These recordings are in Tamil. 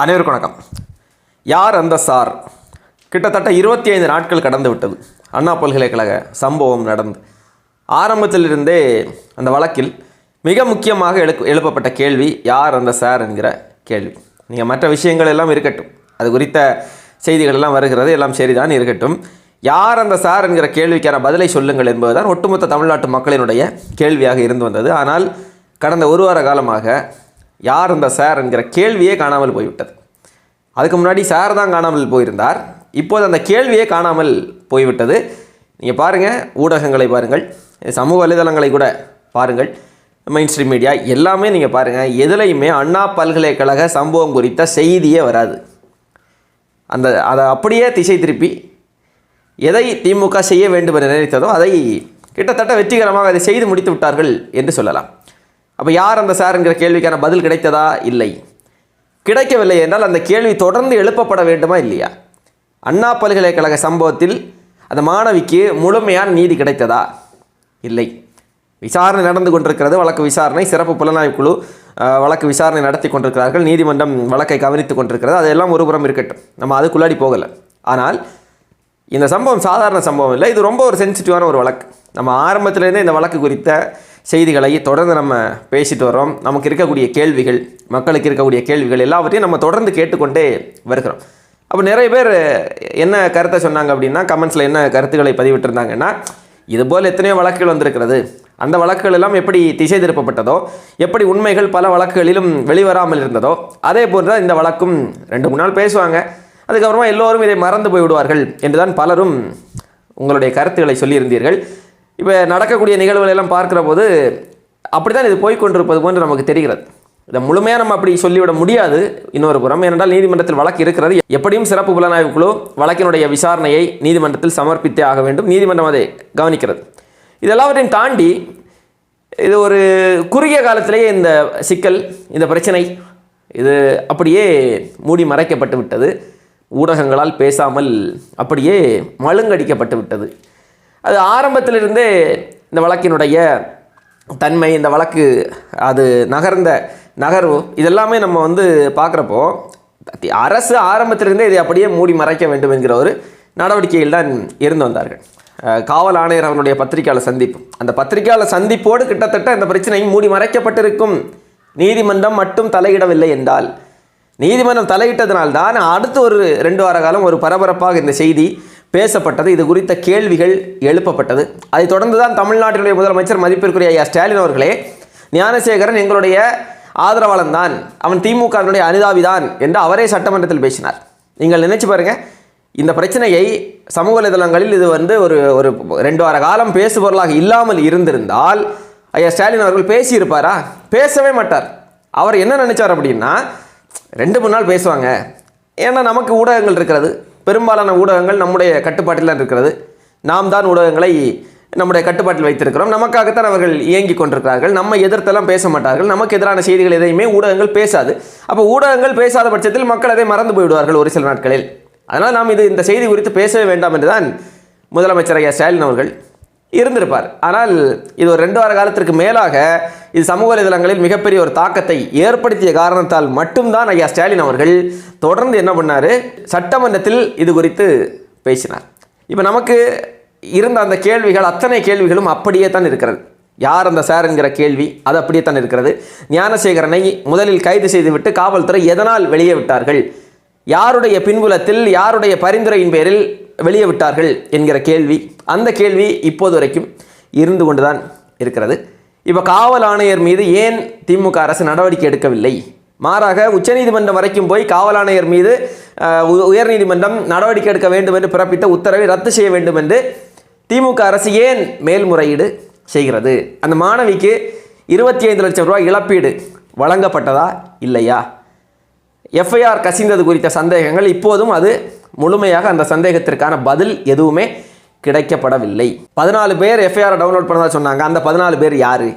அனைவருக்கும் வணக்கம். யார் அந்த சார் கிட்டத்தட்ட இருபத்தி ஐந்து நாட்கள் கடந்து விட்டது. அண்ணா பல்கலைக்கழக சம்பவம் நடந்து. ஆரம்பத்திலிருந்தே அந்த வழக்கில் மிக முக்கியமாக எழு எழுப்பப்பட்ட கேள்வி யார் அந்த சார் என்கிற கேள்வி. நீங்கள் மற்ற விஷயங்கள் எல்லாம் இருக்கட்டும். அது குறித்த செய்திகள் எல்லாம் வருகிறது எல்லாம் சரிதான் இருக்கட்டும். யார் அந்த சார் என்கிற கேள்விக்கான பதிலை சொல்லுங்கள் என்பதுதான் ஒட்டுமொத்த தமிழ்நாட்டு மக்களினுடைய கேள்வியாக இருந்து வந்தது. ஆனால் கடந்த ஒரு வார காலமாக யார் அந்த சார் என்கிற கேள்வியே காணாமல் போய்விட்டது. அதுக்கு முன்னாடி சார் தான் காணாமல் போயிருந்தார். இப்போது அந்த கேள்வியே காணாமல் போய்விட்டது. நீங்கள் பாருங்கள் ஊடகங்களை பாருங்கள் சமூக வலைதளங்களை கூட பாருங்கள் மெயின் ஸ்ட்ரீம் மீடியா எல்லாமே நீங்கள் பாருங்கள் எதுலேயுமே அண்ணா பல்கலைக்கழக சம்பவம் குறித்த செய்தியே வராது. அந்த அதை அப்படியே திசை திருப்பி எதை திமுக செய்ய வேண்டும் என நினைத்ததோ அதை கிட்டத்தட்ட வெற்றிகரமாக அதை செய்து முடித்து விட்டார்கள் என்று சொல்லலாம். அப்போ யார் அந்த சார் என்கிற கேள்விக்கான பதில் கிடைத்ததா? இல்லை. கிடைக்கவில்லை என்றால் அந்த கேள்வி தொடர்ந்து எழுப்பப்பட வேண்டுமா? இல்லையா? அண்ணா பல்கலைக்கழக சம்பவத்தில் அந்த மாணவிக்கு முழுமையான நீதி கிடைத்ததா? இல்லை. விசாரணை நடந்து கொண்டிருக்கிறது. வழக்கு விசாரணை சிறப்பு புலனாய்வு குழு வழக்கு விசாரணை நடத்தி கொண்டிருக்கிறார்கள். நீதிமன்றம் வழக்கை கவனித்து கொண்டிருக்கிறது. அதெல்லாம் ஒருபுறம் இருக்கட்டும். நம்ம அதுக்குள்ளாடி போகலை. ஆனால் இந்த சம்பவம் சாதாரண சம்பவம் இல்லை. இது ரொம்ப ஒரு சென்சிட்டிவான ஒரு வழக்கு. நம்ம ஆரம்பத்திலேருந்தே இந்த வழக்கு குறித்த செய்திகளை தொடர்ந்து நம்ம பேசிட்டு வரோம் நமக்கு இருக்கக்கூடிய கேள்விகள் மக்களுக்கு இருக்கக்கூடிய கேள்விகள் எல்லாவற்றையும் நம்ம தொடர்ந்து கேட்டுக்கொண்டே வருகிறோம். அப்போ நிறைய பேர் என்ன கருத்தை சொன்னாங்க அப்படின்னா கமெண்ட்ஸில் என்ன கருத்துக்களை பதிவிட்டிருந்தாங்கன்னா இதுபோல் எத்தனையோ வழக்குகள் வந்திருக்கிறது. அந்த வழக்குகள் எல்லாம் எப்படி திசை திருப்பப்பட்டதோ எப்படி உண்மைகள் பல வழக்குகளிலும் வெளிவராமல் இருந்ததோ அதே போன்று தான் இந்த வழக்கும் ரெண்டு மூணு நாள் பேசுவாங்க. அதுக்கப்புறமா எல்லோரும் இதை மறந்து போய்விடுவார்கள் என்றுதான் பலரும் உங்களுடைய கருத்துக்களை சொல்லியிருந்தீர்கள். இப்போ நடக்கக்கூடிய நிகழ்வுகள் எல்லாம் பார்க்குற போது அப்படி தான் இது போய்கொண்டிருப்பது போன்று நமக்கு தெரிகிறது. இதை முழுமையாக நம்ம அப்படி சொல்லிவிட முடியாது இன்னொரு புறம். ஏனென்றால் நீதிமன்றத்தில் வழக்கு இருக்கிறது. எப்படியும் சிறப்பு புலனாய்வு குழு வழக்கினுடைய விசாரணையை நீதிமன்றத்தில் சமர்ப்பித்தே ஆக வேண்டும். நீதிமன்றம் அதை கவனிக்கிறது. இதெல்லாவற்றையும் தாண்டி இது ஒரு குறுகிய காலத்திலேயே இந்த சிக்கல் இந்த பிரச்சனை இது அப்படியே மூடி மறைக்கப்பட்டு விட்டது. ஊடகங்களால் பேசாமல் அப்படியே மழுங்கடிக்கப்பட்டு விட்டது. அது ஆரம்பத்திலிருந்தே இந்த வழக்கினுடைய தன்மை இந்த வழக்கு அது நகர்ந்த நகர்வு இதெல்லாமே நம்ம வந்து பார்க்குறப்போ அரசு ஆரம்பத்திலிருந்தே இதை அப்படியே மூடி மறைக்க வேண்டும் என்கிற ஒரு நடவடிக்கையில் தான் இருந்து வந்தார்கள். காவல் ஆணையர் அவனுடைய பத்திரிகையாளர் சந்திப்பு. அந்த பத்திரிகையாளர் சந்திப்போடு கிட்டத்தட்ட இந்த பிரச்சனை மூடி மறைக்கப்பட்டிருக்கும். நீதிமன்றம் மட்டும் தலையிடவில்லை என்றால் நீதிமன்றம் தலையிட்டதனால் தான் அடுத்து ஒரு ரெண்டு வார காலம் ஒரு பரபரப்பாக இந்த செய்தி பேசப்பட்டது. இது குறித்த கேள்விகள் எழுப்பப்பட்டது. அதைத் தொடர்ந்து தான் தமிழ்நாட்டினுடைய முதலமைச்சர் மதிப்பிற்குரிய ஐயா ஸ்டாலின் அவர்களே ஞானசேகரன் எங்களுடைய ஆதரவாளன் தான் அவன் திமுகவினுடைய அனுதாபிதான் என்று அவரே சட்டமன்றத்தில் பேசினார். நீங்கள் நினைச்சு பாருங்க இந்த பிரச்சனையை சமூக வலைதளங்களில் இது வந்து ஒரு ஒரு ரெண்டு வார காலம் பேசுபொருளாக இல்லாமல் இருந்திருந்தால் ஐயா ஸ்டாலின் அவர்கள் பேசியிருப்பாரா? பேசவே மாட்டார். அவர் என்ன நினைச்சார் அப்படின்னா ரெண்டு மூணு நாள் பேசுவாங்க. ஏன்னா நமக்கு ஊடகங்கள் இருக்கிறது. பெரும்பாலான ஊடகங்கள் நம்முடைய கட்டுப்பாட்டில் தான் இருக்கிறது. நாம் தான் ஊடகங்களை நம்முடைய கட்டுப்பாட்டில் வைத்திருக்கிறோம். நமக்காகத்தான் அவர்கள் இயங்கி கொண்டிருக்கிறார்கள். நம்ம எதிர்த்தெல்லாம் பேச மாட்டார்கள். நமக்கு எதிரான செய்திகள் எதையுமே ஊடகங்கள் பேசாது. அப்போ ஊடகங்கள் பேசாத பட்சத்தில் மக்கள் அதை மறந்து போய்விடுவார்கள் ஒரு சில நாட்களில். அதனால் நாம் இது இந்த செய்தி குறித்து பேசவே வேண்டாம் என்றுதான் முதலமைச்சர் ஐயா ஸ்டாலின் அவர்கள் இருந்திருப்பார். ஆனால் இது ஒரு ரெண்டு வார காலத்திற்கு மேலாக இது சமூக வலைதளங்களில் மிகப்பெரிய ஒரு தாக்கத்தை ஏற்படுத்திய காரணத்தால் மட்டும்தான் ஐயா ஸ்டாலின் அவர்கள் தொடர்ந்து என்ன பண்ணார்? சட்டமன்றத்தில் இது குறித்து பேசினார். இப்போ நமக்கு இருந்த அந்த கேள்விகள் அத்தனை கேள்விகளும் அப்படியே தான் இருக்கிறது. யார் அந்த சார் என்கிற கேள்வி? அது அப்படியே தான் இருக்கிறது. ஞானசேகரனை முதலில் கைது செய்துவிட்டு காவல்துறை எதனால் வெளியே விட்டார்கள்? யாருடைய பின்புலத்தில் யாருடைய பரிந்துரையின் பேரில் வெளியே விட்டார்கள் என்கிற கேள்வி அந்த கேள்வி இப்போது வரைக்கும் இருந்து கொண்டுதான் இருக்கிறது. இப்போ காவல் ஆணையர் மீது ஏன் திமுக அரசு நடவடிக்கை எடுக்கவில்லை? மாறாக உச்சநீதிமன்றம் வரைக்கும் போய் காவல் ஆணையர் மீது உ- உயர்நீதிமன்றம் நடவடிக்கை எடுக்க வேண்டும் என்று பிறப்பித்த உத்தரவை ரத்து செய்ய வேண்டும் என்று திமுக அரசு ஏன் மேல்முறையீடு செய்கிறது? அந்த மாணவிக்கு இருபத்தி ஐந்து லட்சம் ரூபாய் இழப்பீடு வழங்கப்பட்டதா இல்லையா? எஃப்ஐஆர் கசிந்தது குறித்த சந்தேகங்கள் இப்போதும் அது முழுமையாக அந்த சந்தேகத்திற்கான பதில் எதுவுமே கிடைக்கப்படவில்லை. பதினாலு பேர் எஃப்ஐஆர் டவுன்லோட் பண்ணதா சொன்னாங்க. அந்த பதினாலு பேர் யார்?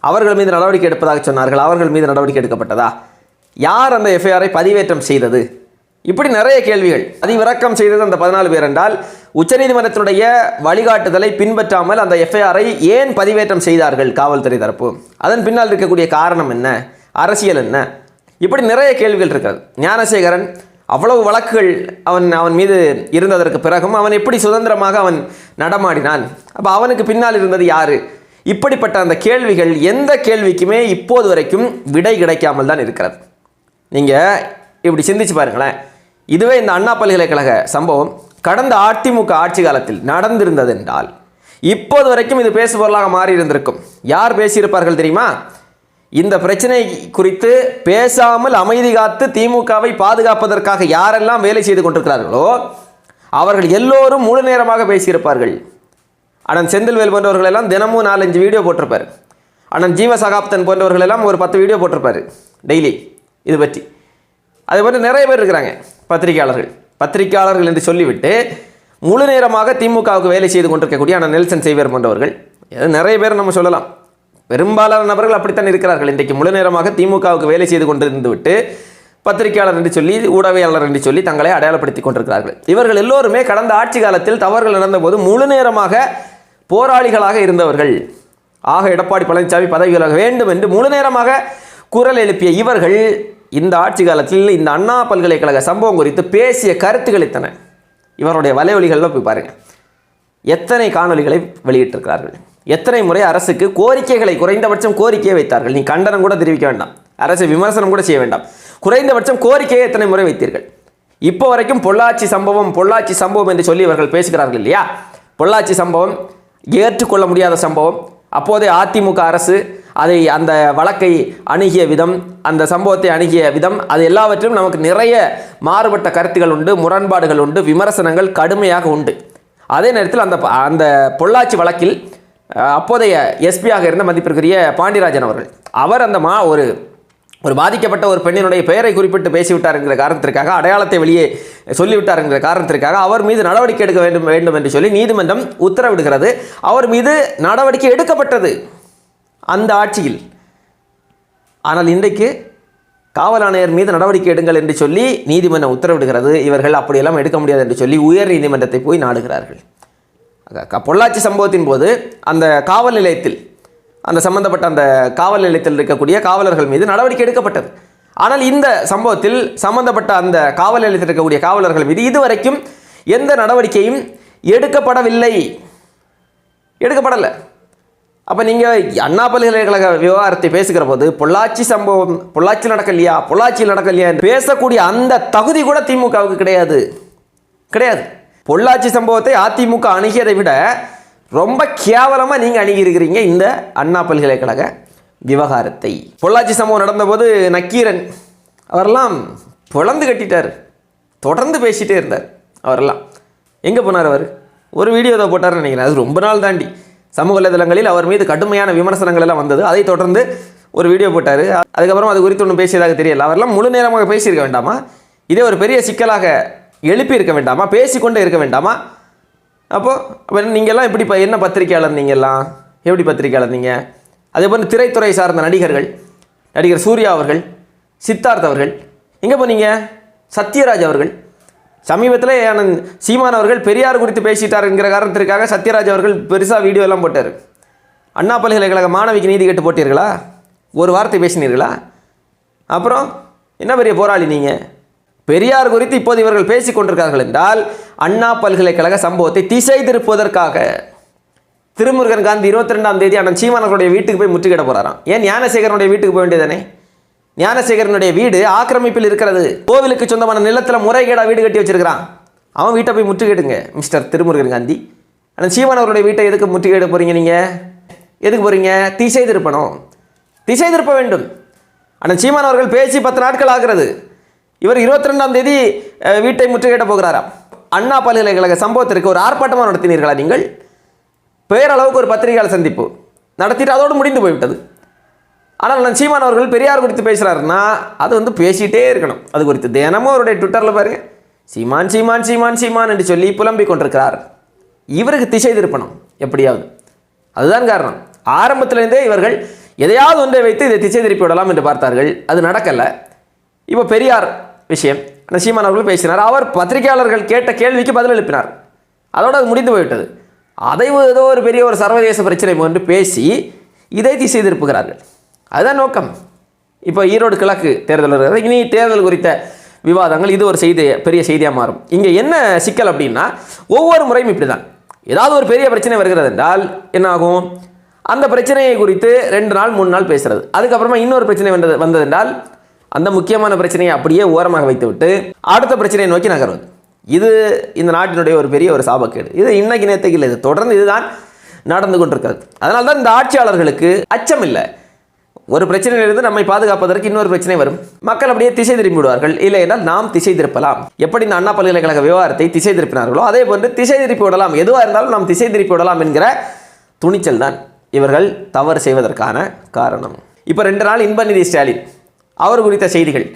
அவர்கள் மீது நடவடிக்கை எடுப்பதாக சொன்னார்கள். அவர்கள் மீது நடவடிக்கை எடுக்கப்பட்டதா? யார் அந்த எஃப்ஐஆரை பதிவேற்றம் செய்தது? இப்படி நிறைய கேள்விகள். பதிவிறக்கம் செய்தது அந்த பதினாலு பேர் என்றால் உச்சநீதிமன்றத்தினுடைய வழிகாட்டுதலை பின்பற்றாமல் அந்த எஃப்ஐஆரை ஏன் பதிவேற்றம் செய்தார்கள் காவல்துறை தரப்பு? அதன் பின்னால் இருக்கக்கூடிய காரணம் என்ன? அரசியல் என்ன? இப்படி நிறைய கேள்விகள் இருக்கிறது. ஞானசேகரன் அவ்வளவு வழக்குகள் அவன் அவன் மீது இருந்ததற்கு பிறகும் அவன் எப்படி சுதந்திரமாக அவன் நடமாடினான்? அப்போ அவனுக்கு பின்னால் இருந்தது யாரு? இப்படிப்பட்ட அந்த கேள்விகள் எந்த கேள்விக்குமே இப்போது வரைக்கும் விடை கிடைக்காமல் தான் இருக்கிறது. நீங்கள் இப்படி சிந்திச்சு பாருங்களேன். இதுவே இந்த அண்ணா பல்கலைக்கழக சம்பவம். கடந்த அதிமுக ஆட்சி காலத்தில் நடந்திருந்தது என்றால் இப்போது வரைக்கும் இது பேசுபொருளாக மாறி இருந்திருக்கும். யார் பேசியிருப்பார்கள் தெரியுமா? இந்த பிரச்சனை குறித்து பேசாமல் அமைதி காத்து திமுகவை பாதுகாப்பதற்காக யாரெல்லாம் வேலை செய்து கொண்டிருக்கிறார்களோ அவர்கள் எல்லோரும் முழு நேரமாக பேசியிருப்பார்கள். அண்ணன் செந்தில்வேல் போன்றவர்கள் எல்லாம் தினமும் நாலஞ்சு வீடியோ போட்டிருப்பார். அண்ணன் ஜீவ சகாப்தன் போன்றவர்கள் எல்லாம் ஒரு பத்து வீடியோ போட்டிருப்பார் டெய்லி. இது பற்றி. அதே போன்று நிறைய பேர் இருக்கிறாங்க பத்திரிகையாளர்கள். பத்திரிகையாளர்கள் என்று சொல்லிவிட்டு முழு நேரமாக திமுகவுக்கு வேலை செய்து கொண்டிருக்கக்கூடிய அண்ணன் நெல்சன் செய்வர் போன்றவர்கள். நிறைய பேர் நம்ம சொல்லலாம். பெரும்பாலான நபர்கள் அப்படித்தான் இருக்கிறார்கள். இன்றைக்கு முழு நேரமாக திமுகவுக்கு வேலை செய்து கொண்டிருந்து விட்டு பத்திரிகையாளர் என்று சொல்லி ஊடகவியலாளர் என்று சொல்லி தங்களை அடையாளப்படுத்திக் கொண்டிருக்கிறார்கள். இவர்கள் எல்லோருமே கடந்த ஆட்சி காலத்தில் தவறுகள் நடந்தபோது முழு நேரமாக போராளிகளாக இருந்தவர்கள். ஆக எடப்பாடி பழனிசாமி பதவி விலக வேண்டும் என்று முழு நேரமாக குரல் எழுப்பிய இவர்கள் இந்த ஆட்சி காலத்தில் இந்த அண்ணா பல்கலைக்கழக சம்பவம் குறித்து பேசிய கருத்துக்கள் இத்தனை. இவருடைய வலைவலிகளில் போய் பாருங்கள் எத்தனை காணொளிகளை வெளியிட்டிருக்கிறார்கள். எத்தனை முறை அரசுக்கு கோரிக்கைகளை குறைந்தபட்சம் கோரிக்கையை வைத்தார்கள்? நீ கண்டனம் கூட தெரிவிக்க வேண்டாம். அரசு விமர்சனம் கூட செய்ய வேண்டாம். குறைந்தபட்சம் கோரிக்கையை எத்தனை முறை வைத்தீர்கள்? இப்போ வரைக்கும் பொள்ளாச்சி சம்பவம் பொள்ளாச்சி சம்பவம் என்று சொல்லி இவர்கள் பேசுகிறார்கள் இல்லையா? பொள்ளாச்சி சம்பவம் ஏற்றுக்கொள்ள முடியாத சம்பவம். அப்போதே அதிமுக அரசு அதை அந்த வழக்கை அணுகிய விதம் அந்த சம்பவத்தை அணுகிய விதம் அது எல்லாவற்றிலும் நமக்கு நிறைய மாறுபட்ட கருத்துகள் உண்டு முரண்பாடுகள் உண்டு விமர்சனங்கள் கடுமையாக உண்டு. அதே நேரத்தில் அந்த அந்த பொள்ளாச்சி வழக்கில் அப்போதைய எஸ்பியாக இருந்த மதிப்பிற்குரிய பாண்டியராஜன் அவர்கள் அவர் அந்த மா ஒரு ஒரு பாதிக்கப்பட்ட ஒரு பெண்ணினுடைய பெயரை குறிப்பிட்டு பேசிவிட்டாருங்கிற காரணத்திற்காக அடையாளத்தை வெளியே சொல்லிவிட்டாருங்கிற காரணத்திற்காக அவர் மீது நடவடிக்கை எடுக்க வேண்டும் வேண்டும் என்று சொல்லி நீதிமன்றம் உத்தரவிடுகிறது. அவர் மீது நடவடிக்கை எடுக்கப்பட்டது அந்த ஆட்சியில். ஆனால் இன்றைக்கு காவல் ஆணையர் மீது நடவடிக்கை எடுங்கள் என்று சொல்லி நீதிமன்றம் உத்தரவிடுகிறது. இவர்கள் அப்படியெல்லாம் எடுக்க முடியாது என்று சொல்லி உயர் நீதிமன்றத்தை போய் நாடுகிறார்கள். பொள்ளாச்சி சம்பவத்தின் போது அந்த காவல் நிலையத்தில் அந்த சம்பந்தப்பட்ட அந்த காவல் நிலையத்தில் இருக்கக்கூடிய காவலர்கள் மீது நடவடிக்கை எடுக்கப்பட்டது. ஆனால் இந்த சம்பவத்தில் சம்பந்தப்பட்ட அந்த காவல் நிலையத்தில் இருக்கக்கூடிய காவலர்கள் மீது இதுவரைக்கும் எந்த நடவடிக்கையும் எடுக்கப்படவில்லை. எடுக்கப்படலை. அப்போ நீங்கள் அண்ணா பல்கலைக்கழக விவகாரத்தை பேசுகிற போது பொள்ளாச்சி சம்பவம் பொள்ளாச்சியில் நடக்கலையா பொள்ளாச்சியில் நடக்கலையா என்று பேசக்கூடிய அந்த தகுதி கூட திமுகவுக்கு கிடையாது. கிடையாது. பொள்ளாச்சி சம்பவத்தை அதிமுக அணுகியதை விட ரொம்ப கேவலமாக நீங்கள் அணுகியிருக்கிறீங்க இந்த அண்ணா பல்கலைக்கழக விவகாரத்தை. பொள்ளாச்சி சம்பவம் நடந்தபோது நக்கீரன் அவரெல்லாம் பிளந்து கட்டிட்டார். தொடர்ந்து பேசிகிட்டே இருந்தார் அவரெல்லாம். எங்கே போனார் அவர்? ஒரு வீடியோ தான் போட்டார்னு நினைக்கிறேன். அது ரொம்ப நாள் தாண்டி. சமூக வலைதளங்களில் அவர் மீது கடுமையான விமர்சனங்கள் எல்லாம் வந்தது. அதை தொடர்ந்து ஒரு வீடியோ போட்டார். அதுக்கப்புறம் அது குறித்து ஒன்றும் பேசியதாக தெரியல. அவரெல்லாம் முழு நேரமாக பேசியிருக்க வேண்டாமா? இதே ஒரு பெரிய சிக்கலாக எழுப்பி இருக்க வேண்டாமா? பேசிக்கொண்டே இருக்க வேண்டாமா? அப்போது நீங்கள்லாம் எப்படி இப்போ என்ன பத்திரிக்கையாளர் நீங்கள்லாம் எப்படி பத்திரிக்கையாளர் நீங்கள் அதே போல் திரைத்துறை சார்ந்த நடிகர்கள் நடிகர் சூர்யா அவர்கள் சித்தார்த் அவர்கள் எங்கே போனீங்க சத்யராஜ் அவர்கள். சமீபத்தில் சீமான் அவர்கள் பெரியார் குறித்து பேசிட்டார் என்கிற காரணத்திற்காக சத்யராஜ் அவர்கள் பெருசாக வீடியோ எல்லாம் போட்டார். அண்ணா பல்கலைக்கழக மாணவிக்கு நீதி கேட்டு போட்டீர்களா? ஒரு வார்த்தை பேசினீர்களா? அப்புறம் என்ன பெரிய போராளி நீங்கள் பெரியார் குறித்து இப்போது இவர்கள் பேசிக் கொண்டிருக்கார்கள் என்றால் அண்ணா பல்கலைக்கழக சம்பவத்தை திசை திருப்புவதற்காக திருமுருகன் காந்தி இருபத்தி ரெண்டாம் தேதி அண்ணன் சீமானவர்களுடைய வீட்டுக்கு போய் முற்றுகிட போறாராம். ஏன் ஞானசேகரனுடைய வீட்டுக்கு போக வேண்டியதானே? ஞானசேகரனுடைய வீடு ஆக்கிரமிப்பில் இருக்கிறது. கோவிலுக்கு சொந்தமான நிலத்தில் முறைகேடா வீடு கட்டி வச்சிருக்கிறான். அவன் வீட்டை போய் முற்றுகிடுங்க மிஸ்டர் திருமுருகன் காந்தி. அண்ணன் சீமானவர்களுடைய வீட்டை எதுக்கு முற்றுகையிட போறீங்க நீங்க? எதுக்கு போறீங்க? திசை திருப்பணும் திசை திருப்ப வேண்டும். அண்ணன் சீமானவர்கள் பேசி பத்து நாட்கள் ஆகிறது. இவர் இருபத்தி ரெண்டாம் தேதி வீட்டை முற்றுகையிட போகிறாராம். அண்ணா பல்கலைக்கழக சம்பவத்திற்கு ஒரு ஆர்ப்பாட்டமாக நடத்தினீர்களா நீங்கள்? பேரளவுக்கு ஒரு பத்திரிகையாளர் சந்திப்பு நடத்திட்டு அதோடு முடிந்து போய்விட்டது. ஆனால் நான் சீமான் அவர்கள் பெரியார் குறித்து பேசுகிறாருன்னா அது வந்து பேசிகிட்டே இருக்கணும். அது குறித்து தினமும் அவருடைய ட்விட்டரில் பாருங்க. சீமான் சீமான் சீமான் சீமான் என்று சொல்லி புலம்பிக் கொண்டிருக்கிறார். இவருக்கு திசை திருப்பணும் எப்படியாவது. அதுதான் காரணம். ஆரம்பத்திலேருந்தே இவர்கள் எதையாவது ஒன்றை வைத்து இதை திசை திருப்பி விடலாம் என்று பார்த்தார்கள். அது நடக்கலை. இப்போ பெரியார் விஷயம். அந்த சீமான் அவர்கள் பேசினார். அவர் பத்திரிகையாளர்கள் கேட்ட கேள்விக்கு பதில் எழுப்பினார். அதோடு அது முடிந்து போய்விட்டது. அதை ஏதோ ஒரு பெரிய ஒரு சர்வதேச பிரச்சனை என்று பேசி இதை திசை திருப்புகிறார்கள். அதுதான் நோக்கம். இப்போ ஈரோடு கிழக்கு தேர்தல் வருகிறது. இனி தேர்தல் குறித்த விவாதங்கள் இது ஒரு செய்தி பெரிய செய்தியாக மாறும். இங்கே என்ன சிக்கல் அப்படின்னா ஒவ்வொரு முறையும் இப்படி தான் ஏதாவது ஒரு பெரிய பிரச்சனை வருகிறது என்றால் என்னாகும்? அந்த பிரச்சனையை குறித்து ரெண்டு நாள் மூணு நாள் பேசுறது. அதுக்கப்புறமா இன்னொரு பிரச்சனை வந்தது வந்ததென்றால் அந்த முக்கியமான பிரச்சனையை அப்படியே ஓரமாக வைத்துவிட்டு அடுத்த பிரச்சனையை நோக்கி நகர்வது. இது இந்த நாட்டினுடைய ஒரு பெரிய ஒரு சாபக்கேடு. இது இன்னைக்கு நேற்றுக்கு இல்லை. இது தொடர்ந்து இதுதான் நடந்து கொண்டிருக்கிறது. அதனால தான் இந்த ஆட்சியாளர்களுக்கு அச்சம் இல்லை. ஒரு பிரச்சனையிலிருந்து நம்மை பாதுகாப்பதற்கு இன்னொரு பிரச்சனை வரும். மக்கள் அப்படியே திசை திரும்பி விடுவார்கள். இல்லை என்றால் நாம் திசை திருப்பலாம். எப்படி இந்த அண்ணா பல்கலைக்கழக விவகாரத்தை திசை திருப்பினார்களோ அதே போன்று திசை திருப்பி விடலாம். எதுவாக இருந்தாலும் நாம் திசை திருப்பி விடலாம் என்கிற துணிச்சல் தான் இவர்கள் தவறு செய்வதற்கான காரணம். இப்போ ரெண்டு நாள் இன்பநிதி ஸ்டாலின். அவர் குறித்த செய்திகள்.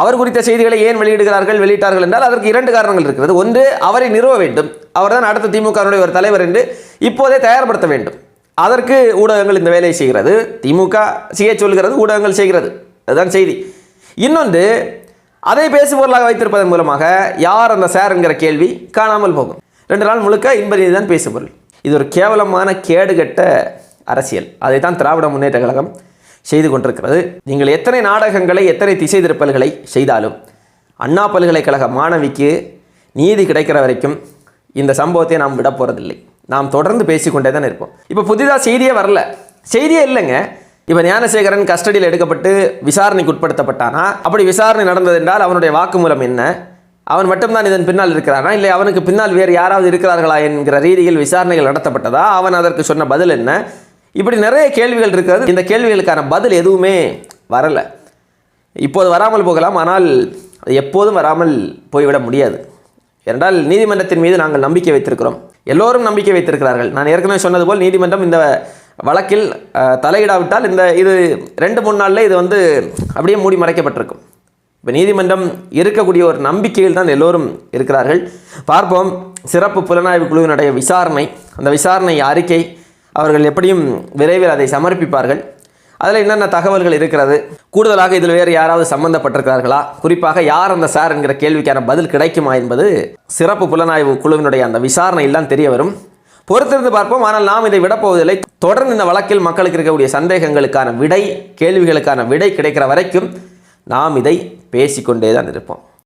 அவர் குறித்த செய்திகளை ஏன் வெளியிடுகிறார்கள் வெளியிட்டார்கள் என்றால் அதற்கு இரண்டு காரணங்கள் இருக்கிறது. ஒன்று அவரை நிறுவ வேண்டும். அவர்தான் அடுத்த திமுகவினுடைய ஒரு தலைவர் என்று இப்போதே தயார்படுத்த வேண்டும். அதற்கு ஊடகங்கள் இந்த வேலையை செய்கிறது. திமுக செய்ய சொல்கிறது ஊடகங்கள் செய்கிறது. அதுதான் செய்தி. இன்னொன்று அதை பேசுபொருளாக வைத்திருப்பதன் மூலமாக யார் அந்த சார் என்கிற கேள்வி காணாமல் போகும். ரெண்டு நாள் முழுக்க இன்பநீதி தான் பேசுபொருள். இது ஒரு கேவலமான கேடுகட்ட அரசியல். அதை தான் திராவிட முன்னேற்ற கழகம் செய்து கொண்டிருக்கிறது. நீங்கள் எத்தனை நாடகங்களை எத்தனை திசை திருப்பல்களை செய்தாலும் அண்ணா பல்கலைக்கழக மாணவிக்கு நீதி கிடைக்கிற வரைக்கும் இந்த சம்பவத்தை நாம் விட போகிறதில்லை நாம் தொடர்ந்து பேசிக்கொண்டே தான் இருப்போம். இப்போ புதிதாக செய்தியே வரல. செய்தியே இல்லைங்க. இப்போ ஞானசேகரன் கஸ்டடியில் எடுக்கப்பட்டு விசாரணைக்கு உட்படுத்தப்பட்டானா? அப்படி விசாரணை நடந்தது என்றால் அவனுடைய வாக்குமூலம் என்ன? அவன் மட்டும்தான் இதன் பின்னால் இருக்கிறானா? இல்லை அவனுக்கு பின்னால் வேறு யாராவது இருக்கிறார்களா என்கிற ரீதியில் விசாரணைகள் நடத்தப்பட்டதா? அவன் அதற்கு சொன்ன பதில் என்ன? இப்படி நிறைய கேள்விகள் இருக்கிறது. இந்த கேள்விகளுக்கான பதில் எதுவுமே வரலை. இப்போது வராமல் போகலாம். ஆனால் அது எப்போதும் வராமல் போய்விட முடியாது. என்றால் நீதிமன்றத்தின் மீது நாங்கள் நம்பிக்கை வைத்திருக்கிறோம். எல்லோரும் நம்பிக்கை வைத்திருக்கிறார்கள். நான் ஏற்கனவே சொன்னது போல் நீதிமன்றம் இந்த வழக்கில் தலையிடாவிட்டால் இந்த இது ரெண்டு மூணு நாளில் இது வந்து அப்படியே மூடி மறைக்கப்பட்டிருக்கும். இப்போ நீதிமன்றம் இருக்கக்கூடிய ஒரு நம்பிக்கையில் தான் எல்லோரும் இருக்கிறார்கள். பார்ப்போம். சிறப்பு புலனாய்வு குழுவினுடைய விசாரணை. அந்த விசாரணை அறிக்கை அவர்கள் எப்படியும் விரைவில் அதை சமர்ப்பிப்பார்கள். அதில் என்னென்ன தகவல்கள் இருக்கிறது? கூடுதலாக இதில் வேறு யாராவது சம்பந்தப்பட்டிருக்கிறார்களா? குறிப்பாக யார் அந்த சார் என்கிற கேள்விக்கான பதில் கிடைக்குமா என்பது சிறப்பு புலனாய்வு குழுவினுடைய அந்த விசாரணையில் தான் தெரிய வரும். பொறுத்திருந்து பார்ப்போம். ஆனால் நாம் இதை விடப்போவதில்லை தொடர்ந்து இந்த வழக்கில் மக்களுக்கு இருக்கக்கூடிய சந்தேகங்களுக்கான விடை கேள்விகளுக்கான விடை கிடைக்கிற வரைக்கும் நாம் இதை பேசிக்கொண்டே தான் இருப்போம்.